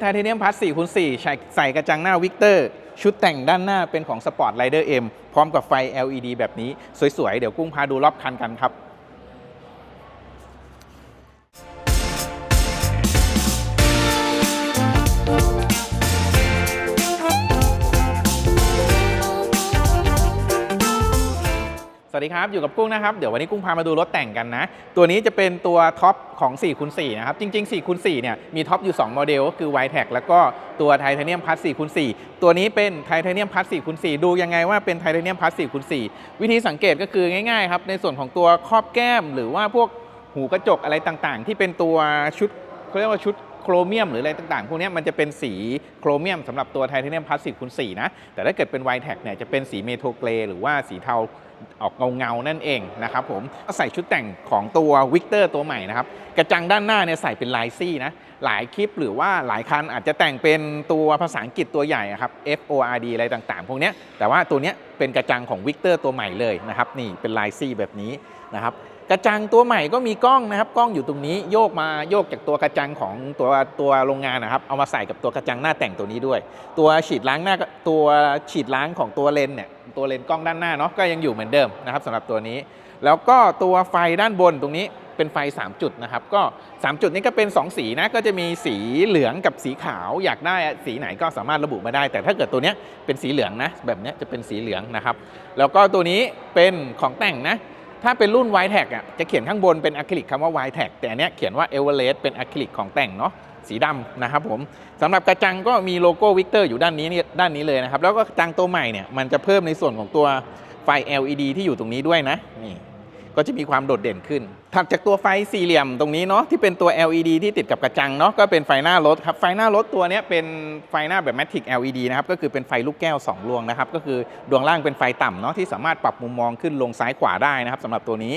ไทเทเนียมพัส4คูณ4ใส่ใส่กระจังหน้าวิกเตอร์ ชุดแต่งด้านหน้าเป็นของ Sport Rider M พร้อมกับไฟ LED แบบนี้ สวย ๆ เดี๋ยวกุ้งพาดูรอบคันกันครับ สวัสดีครับ อยู่กับกุ้งนะครับ เดี๋ยววันนี้กุ้งพามาดูรถแต่งกันนะ ตัวนี้จะเป็นตัวท็อปของ4คูณ4นะครับ จริง ๆ4คูณ4เนี่ยมีท็อปอยู่ 2 โมเดลก็คือ y t e c แล้วก็ตัวไทเทเนียมพัส4คูณ4ตัวนี้เป็นไทเทเนียมพัส4คูณ4ดูยังไงว่าเป็นไทเทเนียมพัส4คูณ4วิธีสังเกตก็คือง่ายๆครับในส่วนของตัวครอบแก้ม หรือว่าพวกหูกระจกอะไรต่างๆ ที่เป็นตัวชุดเขาเรียกว่าชุดโครเมียมหรืออะไรต่างๆ พวกนี้มันจะเป็นสีโครเมียมสำหรับตัวไทเทเนียมพลาสติกคูณ4นะ แต่ถ้าเกิดเป็น y t e c เนี่ยจะเป็นสีเมโทเกรหรือว่าสีเทา ออกเงาๆนั่นเองนะครับผมก็ใส่ชุดแต่งของตัววิกเตอร์ตัวใหม่นะครับ กระจังด้านหน้าเนี่ยใส่เป็นลายซี่นะ หลายคลิปหรือว่าหลายคันอาจจะแต่งเป็นตัวภาษาอังกฤษตัวใหญ่ครับ F O R D อะไรต่างๆ พวกเนี้ยแต่ว่าตัวเนี้ยเป็นกระจังของวิกเตอร์ตัวใหม่เลยนะครับ นี่เป็นลายซี่แบบนี้นะครับ กระจังตัวใหม่ก็มีกล้องนะครับ กล้องอยู่ตรงนี้โยกมาโยกจากตัวกระจังของตัวตัวโรงงานนะครับ เอามาใส่กับตัวกระจังหน้าแต่งตัวนี้ด้วย ตัวฉีดล้างหน้าตัวฉีดล้างของตัวเลนเนี่ยตัวเลนกล้องด้านหน้าเนาะก็ยังอยู่เหมือนเดิมนะครับสำหรับตัวนี้ แล้วก็ตัวไฟด้านบนตรงนี้เป็นไฟ 3 จุดนะครับ ก็ 3 จุดนี้ก็เป็น 2 สีนะ ก็จะมีสีเหลืองกับสีขาว อยากได้สีไหนก็สามารถระบุมาได้ แต่ถ้าเกิดตัวนี้เป็นสีเหลืองนะ แบบนี้จะเป็นสีเหลืองนะครับ แล้วก็ตัวนี้เป็นของแต่งนะ ถ้าเป็นรุ่นวายแท็กอะจะเขียนข้างบนเป็นอะคริลิกคำว่าไวท์แต่อันเนี้ยเขียนว่าเอเวอเรสต์เป็นอะคริลิกของแต่งเนาะสีดำนะครับผมสำหรับกระจังก็มีโลโก้วิกเตอร์อยู่ด้านนี้ด้านนี้เลยนะครับ แล้วก็กระจังตัวใหม่เนี่ยมันจะเพิ่มในส่วนของตัวไฟ LED ที่อยู่ตรงนี้ด้วยนะนี่ ก็จะมีความโดดเด่นขึ้น ถัดจากตัวไฟสี่เหลี่ยมตรงนี้เนาะที่เป็นตัว LED ที่ติดกับกระจังเนาะก็เป็นไฟหน้ารถครับไฟหน้ารถตัวนี้เป็นไฟหน้าแบบแมทริก LED นะครับก็คือเป็นไฟลูกแก้ว 2 ดวงนะครับก็คือดวงล่างเป็นไฟต่ำเนาะที่สามารถปรับมุมมองขึ้นลงซ้ายขวาได้นะครับสำหรับตัวนี้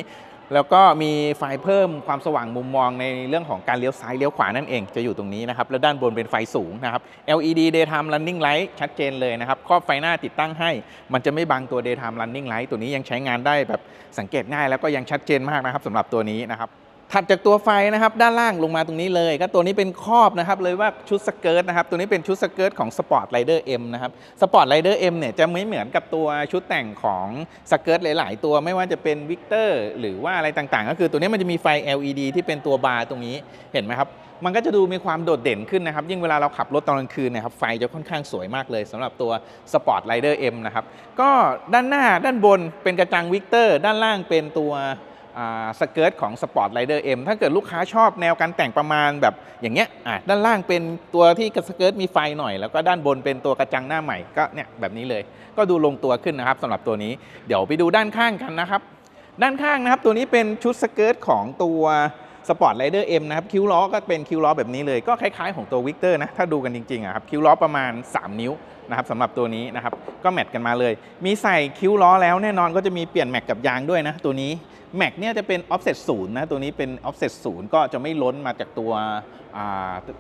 แล้วก็มีไฟเพิ่มความสว่างมุมมองในเรื่องของการเลี้ยวซ้ายเลี้ยวขวานั่นเองจะอยู่ตรงนี้นะครับ แล้วด้านบนเป็นไฟสูงนะครับ LED daytime running light ชัดเจนเลยนะครับ ครอบไฟหน้าติดตั้งให้ มันจะไม่บังตัว daytime running light ตัวนี้ยังใช้งานได้แบบสังเกตง่าย แล้วก็ยังชัดเจนมากนะครับสำหรับตัวนี้นะครับ ถัดจากตัวไฟนะครับด้านล่างลงมาตรงนี้เลย ก็ตัวนี้เป็นครอบนะครับเลยว่าชุดสเกิร์ตนะครับตัวนี้เป็นชุดสเกิร์ตของ Sport Rider M นะครับ Sport Rider M เนี่ยจะไม่เหมือนกับตัวชุดแต่งของสเกิร์ตหลาย ๆ ตัวไม่ว่าจะเป็นวิกเตอร์หรือว่าอะไรต่างๆ ก็คือตัวนี้มันจะมีไฟ LED ที่เป็นตัวบาร์ตรงนี้เห็นไหมครับมันก็จะดูมีความโดดเด่นขึ้นนะครับ ยิ่งเวลาเราขับรถตอนกลางคืนนะครับไฟจะค่อนข้างสวยมากเลยสำหรับตัว Sport Rider M นะครับก็ด้านหน้าด้านบนเป็นกระจังวิกเตอร์ด้านล่างเป็นตัว สเกิร์ตของ Sport Rider M ถ้าเกิดลูกค้าชอบแนวการแต่งประมาณแบบอย่างเงี้ยด้านล่างเป็นตัวที่สเกิร์ตมีไฟหน่อย แล้วก็ด้านบนเป็นตัวกระจังหน้าใหม่ก็เนี่ยแบบนี้เลย ก็ดูลงตัวขึ้นนะครับสำหรับตัวนี้เดี๋ยวไปดูด้านข้างกันนะครับ ด้านข้างนะครับตัวนี้เป็นชุดสเกิร์ตของตัว Sport Rider M นะครับ คิ้วล้อก็เป็นคิ้วล้อแบบนี้เลย ก็คล้ายๆของตัววิกเตอร์นะ ถ้าดูกันจริงๆอะครับ คิ้วล้อประมาณ 3 นิ้วนะครับสำหรับตัวนี้นะครับ ก็แมทกันมาเลย มีใส่คิ้วล้อแล้วแน่นอนก็จะมีเปลี่ยนแม็กกับยางด้วยนะ ตัวนี้ แม็กเนี่ยจะเป็น offset ศูนย์นะตัวนี้เป็น offset ศูนย์ก็จะไม่ล้นมาจากตัว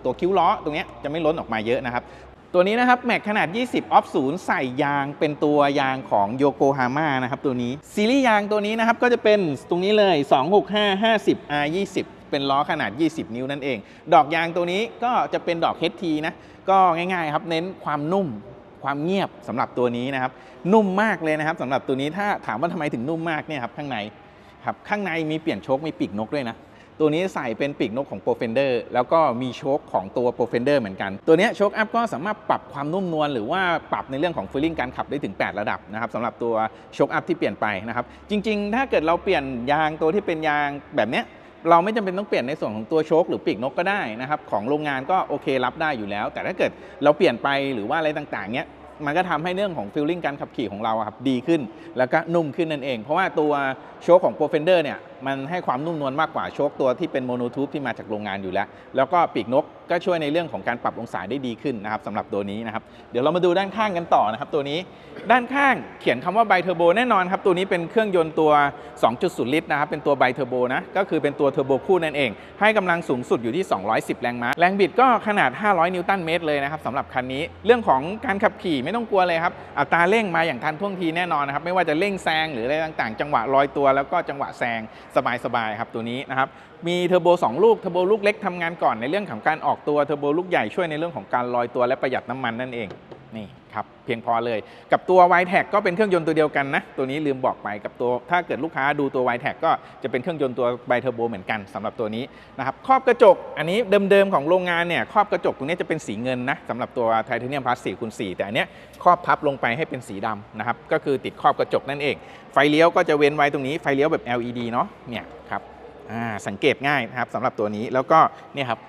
ตัวคิ้วล้อตรงนี้จะไม่ล้นออกมาเยอะนะครับ ตัวนี้นะครับแม็กขนาด 20ออฟศูนย์ใส่ยางเป็นตัวยางของโยโกฮาม่านะครับตัวนี้ ซีรีส์ยางตัวนี้นะครับก็จะเป็นตรงนี้เลย 265 50 R 20เป็นล้อขนาด 20 นิ้วนั่นเอง ดอกยางตัวนี้ก็จะเป็นดอก HT นะ ก็ง่ายๆครับเน้นความนุ่ม ความเงียบสำหรับตัวนี้นะครับ นุ่มมากเลยนะครับสำหรับตัวนี้ถ้าถามว่าทำไมถึงนุ่มมากเนี่ยครับข้างใน ครับข้างในมีเปลี่ยนโชคมีปีกนกด้วยนะ ตัวนี้ใส่เป็นปีกนกของ p r o f e n d e r แล้วก็มีโชคของตัว p r o f e n d e r เหมือนกัน ตัวนี้โชคอัพก็สามารถปรับความนุ่มนวลหรือว่าปรับในเรื่องของฟีลลิ่งการขับได้ถึง 8 ระดับนะครับสำหรับตัวโชคอัพที่เปลี่ยนไปนะครับ จริง ๆ ถ้าเกิดเราเปลี่ยนยางตัวที่เป็นยางแบบเนี้ยเราไม่จำเป็นต้องเปลี่ยนในส่วนของตัวโชคหรือปีกนกก็ได้นะครับของโรงงานก็โอเครับได้อยู่แล้ว แต่ถ้าเกิดเราเปลี่ยนไปหรือว่าอะไรต่างๆเนี้ย มันก็ทำให้เรื่องของฟีลลิ่งการขับขี่ของเราครับดีขึ้น แล้วก็นุ่มขึ้นนั่นเอง เพราะว่าตัวโชคของโปรเฟนเดอร์เนี่ย มันให้ความนุ่มนวลมากกว่าโชคตัวที่เป็นโมโนทูบที่มาจากโรงงานอยู่แล้ว แล้วก็ปีกนกก็ช่วยในเรื่องของการปรับองศาได้ดีขึ้นนะครับสำหรับตัวนี้นะครับเดี๋ยวเรามาดูด้านข้างกันต่อนะครับตัวนี้ด้านข้างเขียนคำว่าไบเทอร์โบแน่นอนครับตัวนี้เป็นเครื่องยนต์ตัว 2.0 ลิตรนะครับเป็นตัวไบเทอร์โบนะก็คือเป็นตัวเทอร์โบคู่นั่นเอง ให้กำลังสูงสุดอยู่ที่ 210 แรงม้าแรงบิดก็ขนาด 500 นิวตันเมตรเลยนะครับสำหรับคันนี้เรื่องของการขับขี่ไม่ต้องกลัวเลยครับอัตราเร่งมาอย่างทันท่วงทีแน่นอนนะครับไม่ว่าจะเร่งแซงหรืออะไรต่างๆ จังหวะลอยตัวแล้วก็จังหวะแซงสบายๆครับตัวนี้นะครับมีเทอร์โบ2ลูกเทอร์โบลูกเล็กทำงานก่อนในเรื่องของการออกตัวเทอร์โบลูกใหญ่ช่วยในเรื่องของการลอยตัวและประหยัดน้ำมันนั่นเอง นี่ครับเพียงพอเลย กับตัว y t e c ก็เป็นเครื่องยนต์ตัวเดียวกันนะ ตัวนี้ลืมบอกไปกับตัวถ้าเกิดลูกค้าดูตัว y t e c ก็จะเป็นเครื่องยนต์ตัวไบเทอร์โบเหมือนกันสำหรับตัวนี้นะครับครอบกระจกอันนี้เดิมๆของโรงงานเนี่ยครอบกระจกตรงนี้จะเป็นสีเงินนะสำหรับตัวไทเทเนียมพลาส4คูณ4แต่อันเนี้ยครอบพับลงไปให้เป็นสีดำนะครับก็คือติดครอบกระจกนั่นเอง ไฟเลี้ยวก็จะเว้นไว้ตรงนี้ไฟเลี้ยวแบบ LED เนาะเนี่ยครับสังเกตง่ายนะครับสำหรับตัวนี้แล้วก็เนี่ยครับ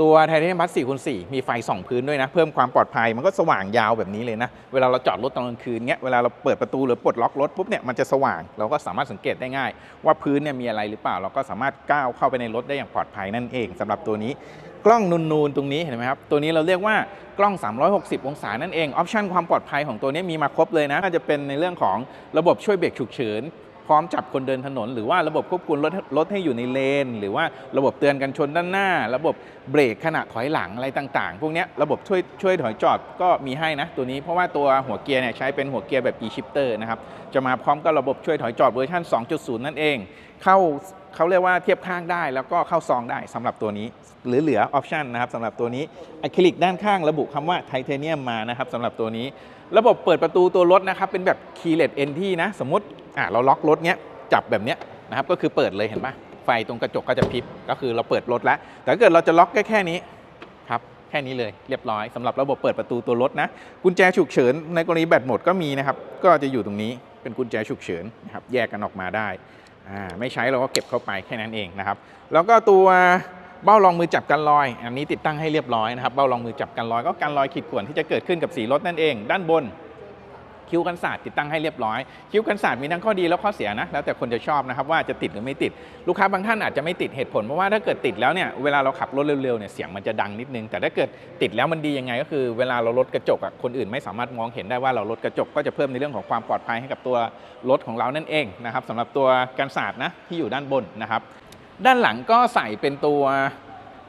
ตัวไทเทเนียมพัส4คูณ4มีไฟสองพื้นด้วยนะ เพิ่มความปลอดภัยมันก็สว่างยาวแบบนี้เลยนะ เวลาเราจอดรถตอนกลางคืนเงี้ยเวลาเราเปิดประตูหรือปลดล็อกรถปุ๊บเนี่ยมันจะสว่างเราก็สามารถสังเกตได้ง่าย ว่าพื้นเนี่ยมีอะไรหรือเปล่า เราก็สามารถก้าวเข้าไปในรถได้อย่างปลอดภัยนั่นเองสำหรับตัวนี้กล้องนูนๆตรงนี้เห็นไหมครับ ตัวนี้เราเรียกว่ากล้อง 360 องศานั่นเองออปชันความปลอดภัยของตัวนี้มีมาครบเลยนะก็จะเป็นในเรื่องของระบบช่วยเบรกฉุกเฉิน พร้อมจับคนเดินถนน หรือว่าระบบควบคุมรถรถให้อยู่ในเลน หรือว่าระบบเตือนกันชนด้านหน้า ระบบเบรกขณะถอยหลังอะไรต่างๆ พวกนี้ระบบช่วยช่วยถอยจอดก็มีให้นะ ตัวนี้เพราะว่าตัวหัวเกียร์เนี่ยใช้เป็นหัวเกียร์แบบ e-shifter นะครับจะมาพร้อมกับระบบช่วยถอยจอดเวอร์ชัน2.0 นั่นเอง เข้า เขาเรียกว่าเทียบข้างได้แล้วก็เข้าซองได้สำหรับตัวนี้ หรือเหลือออปชันนะครับสำหรับตัวนี้อะคริลิกด้านข้างระบุคำว่าไทเทเนียมมานะครับสำหรับตัวนี้ ระบบเปิดประตูตัวรถนะครับเป็นแบบ keyless entry นะสมมติอะเราล็อกรถเนี้ยจับแบบเนี้ยนะครับก็คือเปิดเลยเห็นปะไฟตรงกระจกก็จะพริบก็คือเราเปิดรถแล้ว แต่ถ้าเกิดเราจะล็อกแค่แค่นี้ครับแค่นี้เลยเรียบร้อยสำหรับระบบเปิดประตูตัวรถนะกุญแจฉุกเฉินในกรณีแบตหมดก็มีนะครับก็จะอยู่ตรงนี้เป็นกุญแจฉุกเฉินนะครับแยกกันออกมาได้ ไม่ใช้เราก็เก็บเข้าไปแค่นั้นเองนะครับ แล้วก็ตัวเบ้ารองมือจับกันรอย อันนี้ติดตั้งให้เรียบร้อยนะครับ เบ้ารองมือจับกันรอยก็กันรอยขีดข่วนที่จะเกิดขึ้นกับสีรถนั่นเอง ด้านบน คิ้วกันศาสตร์ติดตั้งให้เรียบร้อย คิ้วกันศาสตร์มีทั้งข้อดีและข้อเสียนะแล้วแต่คนจะชอบนะครับว่าจะติดหรือไม่ติดลูกค้าบางท่านอาจจะไม่ติดเหตุผลเพราะว่าถ้าเกิดติดแล้วเนี่ยเวลาเราขับรถเร็วๆเนี่ยเสียงมันจะดังนิดนึง แต่ถ้าเกิดติดแล้วมันดียังไง ก็คือเวลาเราลดกระจกอะคนอื่นไม่สามารถมองเห็นได้ว่าเราลดกระจกก็จะเพิ่มในเรื่องของความปลอดภัยให้กับตัวรถของเรานั่นเองนะครับสำหรับตัวกันศาสตร์นะที่อยู่ด้านบนนะครับด้านหลังก็ใส่เป็นตัว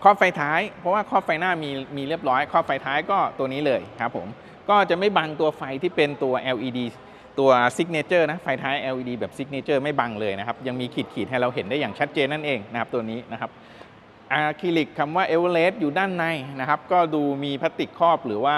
ครอบไฟท้าย เพราะว่าครอบไฟหน้ามีมีเรียบร้อยครอบไฟท้ายก็ตัวนี้เลยครับผม ก็จะไม่บังตัวไฟที่เป็นตัว LED ตัว Signature นะไฟท้าย LED แบบ Signature ไม่บังเลยนะครับ ยังมีขีดขีดให้เราเห็นได้อย่างชัดเจนนั่นเองนะครับตัวนี้นะครับอะคริลิกคำว่า e v e r e s t อยู่ด้านในนะครับ ก็ดูมีพลาสติกครอบหรือว่า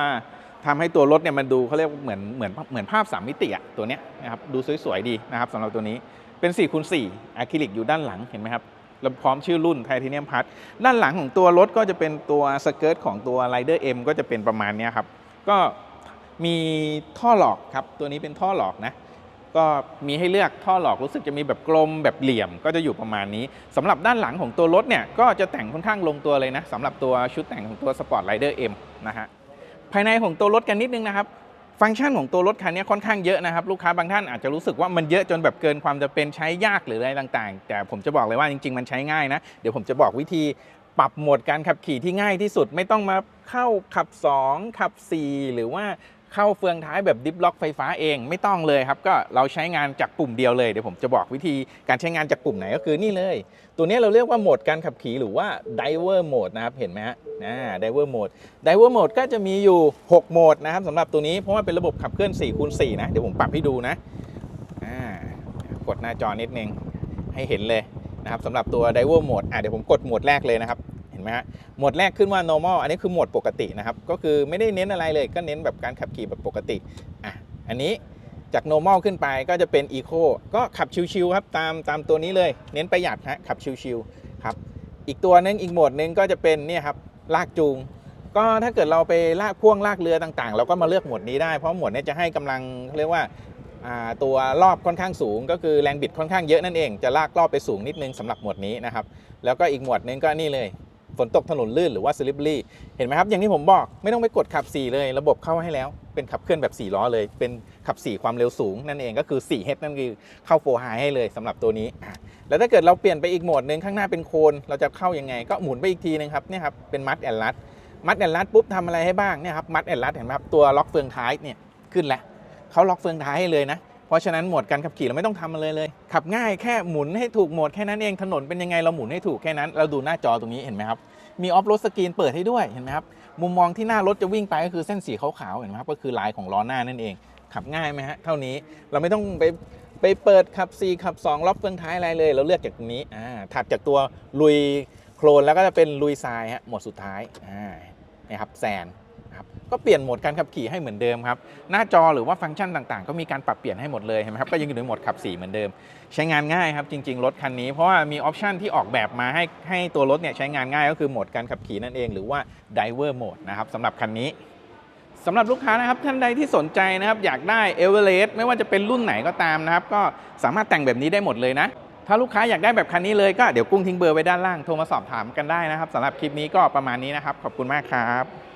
ทำให้ตัวรถเนี่ยมันดูเขาเรียกเหมือนเหมือนเหมือนภาพ3มิติอะตัวเนี้ยนะครับดูสวยๆดีนะครับสำหรับตัวนี้เป็น4คูณ4อะคริลิกอยู่ด้านหลังเห็นไหมครับแล้วพร้อมชื่อรุ่นไทเทเนียมพัทด้านหลังของตัวรถก็จะเป็นตัวสเกิร์ตของตัว Rider M ก็จะเป็นประมาณนี้ครับก็ มีท่อหลอกครับ ตัวนี้เป็นท่อหลอกนะ ก็มีให้เลือกท่อหลอกรู้สึกจะมีแบบกลมแบบเหลี่ยมก็จะอยู่ประมาณนี้สำหรับด้านหลังของตัวรถเนี่ยก็จะแต่งค่อนข้างลงตัวเลยนะสำหรับตัวชุดแต่งของตัว Sport Rider M นะฮะภายในของตัวรถกันนิดนึงนะครับฟังก์ชันของตัวรถคันนี้ค่อนข้างเยอะนะครับ ลูกค้าบางท่านอาจจะรู้สึกว่ามันเยอะจนแบบเกินความจะเป็นใช้ยากหรืออะไรต่างๆ แต่ผมจะบอกเลยว่าจริงๆ มันใช้ง่ายนะ เดี๋ยวผมจะบอกวิธีปรับโหมดการขับขี่ที่ง่ายที่สุดไม่ต้องมาเข้าขับ 2 ขับ 4 หรือว่า เข้าเฟืองท้ายแบบดิฟล็อกไฟฟ้าเองไม่ต้องเลยครับ ก็เราใช้งานจากปุ่มเดียวเลยเดี๋ยวผมจะบอกวิธีการใช้งานจากปุ่มไหนก็คือนี่เลย ตัวนี้เราเรียกว่าโหมดการขับขี่หรือว่า Diver Mode นะครับ เห็นไหมฮะนะ Diver Mode Diver Mode ก็จะมีอยู่ 6 โหมดนะครับสำหรับตัวนี้เพราะว่าเป็นระบบขับเคลื่อน4คูณ4นะเดี๋ยวผมปรับให้ดูนะกดหน้าจอนิดนึงให้เห็นเลยนะครับสำหรับตัว Diver Mode อะเดี๋ยวผมกดโหมดแรกเลยนะครับ ห็นไหมฮะหมดแรกขึ้นว่า normal อันนี้คือโหมดปกตินะครับ ก็คือไม่ได้เน้นอะไรเลยก็เน้นแบบการขับขี่แบบปกติอะอันนี้จาก normal ขึ้นไปก็จะเป็น eco ก็ขับชิวๆครับตามตามตัวนี้เลย เน้นประหยัดฮะขับชิวๆครับอีกตัวนึงอีกโหมดนึงก็จะเป็นเนี่ยครับลากจูง ก็ถ้าเกิดเราไปลากพ่วงลากเรือต่างๆ เราก็มาเลือกโหมดนี้ได้เพราะโหมดนี้จะให้กำลังเรียกว่าตัวรอบค่อนข้างสูง ก็คือแรงบิดค่อนข้างเยอะนั่นเอง จะลากรอบไปสูงนิดนึงสำหรับโหมดนี้นะครับ แล้วก็อีกโหมดนึงก็นี่เลย ฝนตกถนนลื่นหรือว่า slippery เห็นไหมครับอย่างที่ผมบอกไม่ต้องไปกดขับ 4 เลย ระบบเข้าให้แล้วเป็นขับเคลื่อนแบบ 4 ล้อเลย เป็นขับ 4 ความเร็วสูงนั่นเองก็คือ4 h นั่นคือเข้าโฟร์ไฮให้เลยสำหรับตัวนี้ แล้วถ้าเกิดเราเปลี่ยนไปอีกโหมดหนึ่งข้างหน้าเป็นโคนเราจะเข้ายังไง ก็หมุนไปอีกทีนึงครับเนี่ยครับเป็นมัดแอนลัดมัดแอนลัดปุ๊บทำอะไรให้บ้างเนี่ยครับมัดแอนลัดเห็นไหมครับตัวล็อกเฟืองท้ายเนี่ยขึ้นแล้วเขาล็อกเฟืองท้ายให้เลยนะ เพราะฉะนั้นโหมดการขับขี่เราไม่ต้องทำอะไรเลย ขับง่ายแค่หมุนให้ถูกโหมดแค่นั้นเองถนนเป็นยังไงเราหมุนให้ถูกแค่นั้นเราดูหน้าจอตรงนี้เห็นไหมครับมีออฟโรดสกรีนเปิดให้ด้วยเห็นไหมครับมุมมองที่หน้ารถจะวิ่งไปก็คือเส้นสีขาวๆเห็นไหมครับก็คือลายของล้อหน้านั่นเอง ขับง่ายไหมฮะเท่านี้เราไม่ต้องไปไปเปิดขับ 4 ขับ 2 ล็อกเฟืองท้ายอะไรเลย เราเลือกจากตรงนี้อ่าถัดจากตัวลุยโคลนแล้วก็จะเป็นลุยทรายฮะโหมดสุดท้ายอ่านี่ยครับแซน ครับก็เปลี่ยนโหมดการขับขี่ให้เหมือนเดิมครับหน้าจอหรือว่าฟังก์ชันต่างๆ ก็มีการปรับเปลี่ยนให้หมดเลยเห็นไหมครับก็ยังอยู่ในโหมดขับ4เหมือนเดิม ใช้งานง่ายครับจริง ๆ รถคันนี้เพราะว่ามีออปชันที่ออกแบบมาให้ให้ตัวรถเนี่ยใช้งานง่ายก็คือโหมดการขับขี่นั่นเองหรือว่า Diver Mode นะครับสำหรับคันนี้สำหรับลูกค้านะครับท่านใดที่สนใจนะครับอยากได้เอเวอเรสต์ไม่ว่าจะเป็นรุ่นไหนก็ตามนะครับก็สามารถแต่งแบบนี้ได้หมดเลยนะถ้าลูกค้าอยากได้แบบคันนี้เลยก็เดี๋ยวกุ้งทิ้งเบอร์ไว้ด้านล่างโทรมาสอบถามกันได้นะครับสำหรับคลิปนี้ก็ประมาณนี้นะครับขอบคุณมากครับ